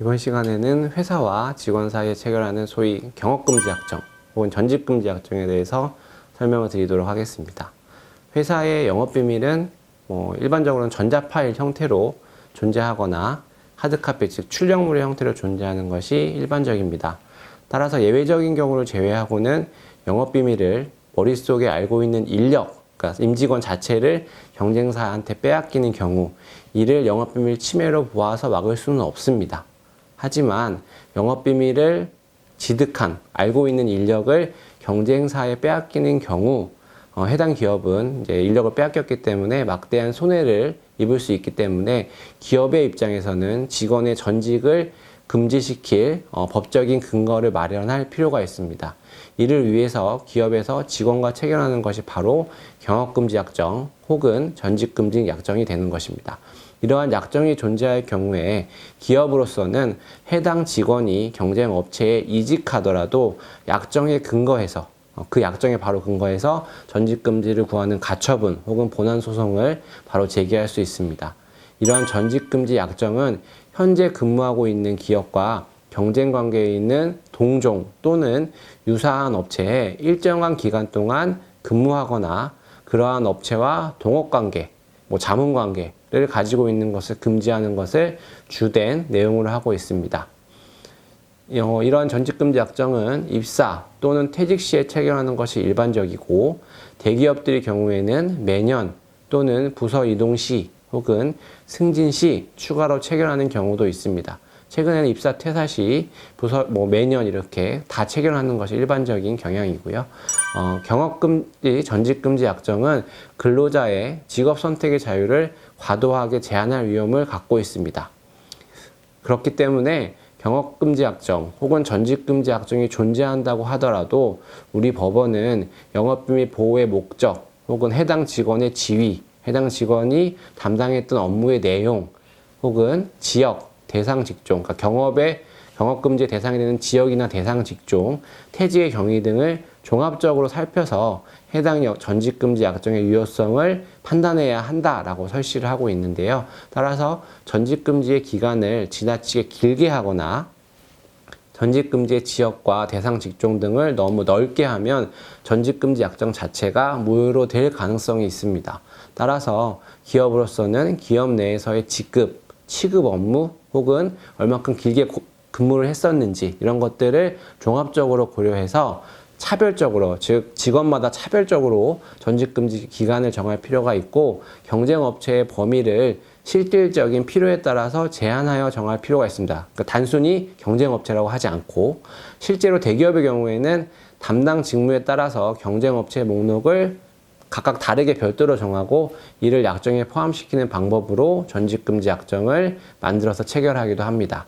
이번 시간에는 회사와 직원 사이에 체결하는 소위 경업금지 약정 혹은 전직금지 약정에 대해서 설명을 드리도록 하겠습니다. 회사의 영업비밀은 뭐 일반적으로는 전자파일 형태로 존재하거나 하드카피 즉 출력물의 형태로 존재하는 것이 일반적입니다. 따라서 예외적인 경우를 제외하고는 영업비밀을 머릿속에 알고 있는 인력, 그러니까 임직원 자체를 경쟁사한테 빼앗기는 경우 이를 영업비밀 침해로 보아서 막을 수는 없습니다. 하지만 영업 비밀을 지득한 알고 있는 인력을 경쟁사에 빼앗기는 경우 어, 해당 기업은 이제 인력을 빼앗겼기 때문에 막대한 손해를 입을 수 있기 때문에 기업의 입장에서는 직원의 전직을 금지시킬 어, 법적인 근거를 마련할 필요가 있습니다. 이를 위해서 기업에서 직원과 체결하는 것이 바로 경업금지 약정 혹은 전직금지 약정이 되는 것입니다. 이러한 약정이 존재할 경우에 기업으로서는 해당 직원이 경쟁 업체에 이직하더라도 약정에 근거해서 어, 그 약정에 바로 근거해서 전직 금지를 구하는 가처분 혹은 본안 소송을 바로 제기할 수 있습니다. 이러한 전직 금지 약정은 현재 근무하고 있는 기업과 경쟁 관계에 있는 동종 또는 유사한 업체에 일정한 기간 동안 근무하거나 그러한 업체와 동업 관계, 뭐 자문 관계를 가지고 있는 것을 금지하는 것을 주된 내용으로 하고 있습니다. 어, 이러한 전직금지 약정은 입사 또는 퇴직 시에 체결하는 것이 일반적이고 대기업들의 경우에는 매년 또는 부서 이동 시 혹은 승진 시 추가로 체결하는 경우도 있습니다. 최근에는 입사 퇴사 시 부서 뭐 매년 이렇게 다 체결하는 것이 일반적인 경향이고요. 어, 경업금지 전직금지 약정은 근로자의 직업 선택의 자유를 과도하게 제한할 위험을 갖고 있습니다. 그렇기 때문에 경업금지 약정 혹은 전직금지 약정이 존재한다고 하더라도 우리 법원은 영업비밀 보호의 목적 혹은 해당 직원의 지위, 해당 직원이 담당했던 업무의 내용 혹은 지역, 대상 직종, 그러니까 경업의 경업금지 대상이 되는 지역이나 대상 직종, 퇴직의 경위 등을 종합적으로 살펴서 해당 여- 전직금지 약정의 유효성을 판단해야 한다라고 설시를 하고 있는데요. 따라서 전직금지의 기간을 지나치게 길게 하거나 전직금지의 지역과 대상 직종 등을 너무 넓게 하면 전직금지 약정 자체가 무효로 될 가능성이 있습니다. 따라서 기업으로서는 기업 내에서의 직급, 취급 업무 혹은 얼마큼 길게 고- 근무를 했었는지 이런 것들을 종합적으로 고려해서 차별적으로 즉 직원마다 차별적으로 전직 금지 기간을 정할 필요가 있고 경쟁 업체의 범위를 실질적인 필요에 따라서 제한하여 정할 필요가 있습니다. 그러니까 단순히 경쟁 업체라고 하지 않고 실제로 대기업의 경우에는 담당 직무에 따라서 경쟁 업체 목록을 각각 다르게 별도로 정하고 이를 약정에 포함시키는 방법으로 전직금지 약정을 만들어서 체결하기도 합니다.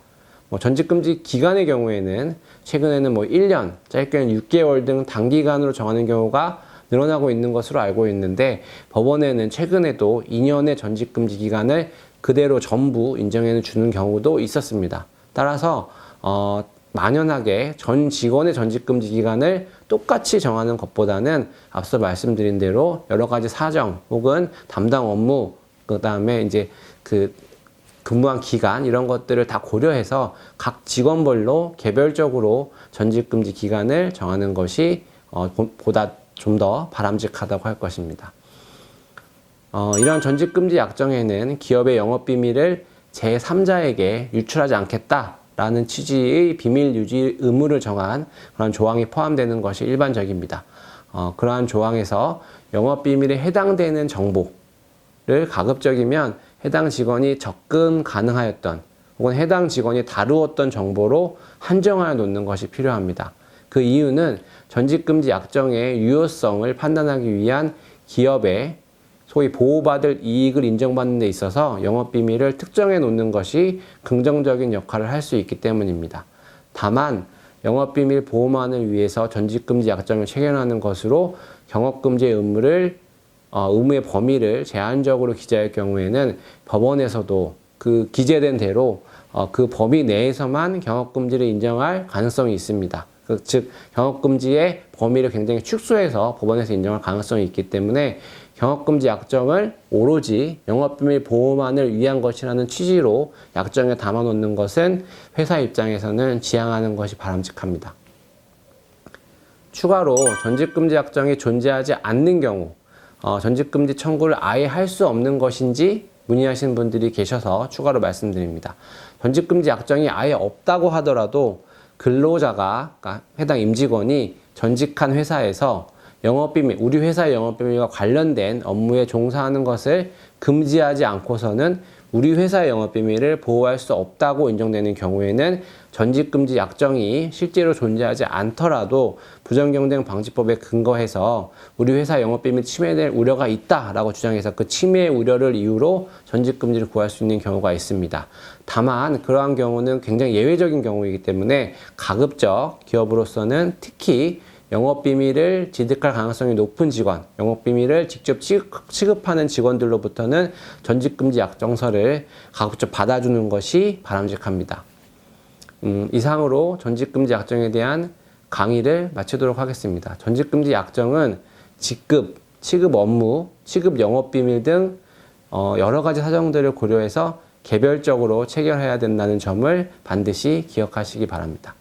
뭐 전직금지 기간의 경우에는 최근에는 뭐 1년, 짧게는 6개월 등 단기간으로 정하는 경우가 늘어나고 있는 것으로 알고 있는데 법원에는 최근에도 2년의 전직금지 기간을 그대로 전부 인정해 주는 경우도 있었습니다. 따라서 어, 만연하게 전 직원의 전직금지 기간을 똑같이 정하는 것보다는 앞서 말씀드린 대로 여러 가지 사정 혹은 담당 업무 그 다음에 이제 그 근무한 기간 이런 것들을 다 고려해서 각 직원별로 개별적으로 전직금지 기간을 정하는 것이 어, 보- 보다 좀 더 바람직하다고 할 것입니다. 어, 이런 전직금지 약정에는 기업의 영업비밀을 제3자에게 유출하지 않겠다 라는 취지의 비밀 유지 의무를 정한 그런 조항이 포함되는 것이 일반적입니다. 어, 그러한 조항에서 영업 비밀에 해당되는 정보를 가급적이면 해당 직원이 접근 가능하였던 혹은 해당 직원이 다루었던 정보로 한정하여 놓는 것이 필요합니다. 그 이유는 전직금지 약정의 유효성을 판단하기 위한 기업의 소위 보호받을 이익을 인정받는 데 있어서 영업 비밀을 특정해 놓는 것이 긍정적인 역할을 할 수 있기 때문입니다. 다만 영업 비밀 보호만을 위해서 전직 금지 약정을 체결하는 것으로 경업 금지의 의무를 어, 의무의 범위를 제한적으로 기재할 경우에는 법원에서도 그 기재된 대로 어, 그 범위 내에서만 경업 금지를 인정할 가능성이 있습니다. 그, 즉 경업 금지의 범위를 굉장히 축소해서 법원에서 인정할 가능성이 있기 때문에 경업금지 약정을 오로지 영업비밀 보호만을 위한 것이라는 취지로 약정에 담아놓는 것은 회사 입장에서는 지양하는 것이 바람직합니다. 추가로 전직금지 약정이 존재하지 않는 경우 어, 전직금지 청구를 아예 할 수 없는 것인지 문의하시는 분들이 계셔서 추가로 말씀드립니다. 전직금지 약정이 아예 없다고 하더라도 근로자가 그러니까 해당 임직원이 전직한 회사에서 영업비밀, 우리 회사의 영업비밀과 관련된 업무에 종사하는 것을 금지하지 않고서는 우리 회사의 영업비밀을 보호할 수 없다고 인정되는 경우에는 전직금지 약정이 실제로 존재하지 않더라도 부정경쟁 방지법에 근거해서 우리 회사 영업비밀 침해될 우려가 있다라고 주장해서 그 침해 우려를 이유로 전직금지를 구할 수 있는 경우가 있습니다. 다만 그러한 경우는 굉장히 예외적인 경우이기 때문에 가급적 기업으로서는 특히 영업 비밀을 취득할 가능성이 높은 직원, 영업 비밀을 직접 취급, 취급하는 직원들로부터는 전직 금지 약정서를 가급적 받아주는 것이 바람직합니다. 음, 이상으로 전직 금지 약정에 대한 강의를 마치도록 하겠습니다. 전직 금지 약정은 직급, 취급 업무, 취급 영업 비밀 등 어, 여러 가지 사정들을 고려해서 개별적으로 체결해야 된다는 점을 반드시 기억하시기 바랍니다.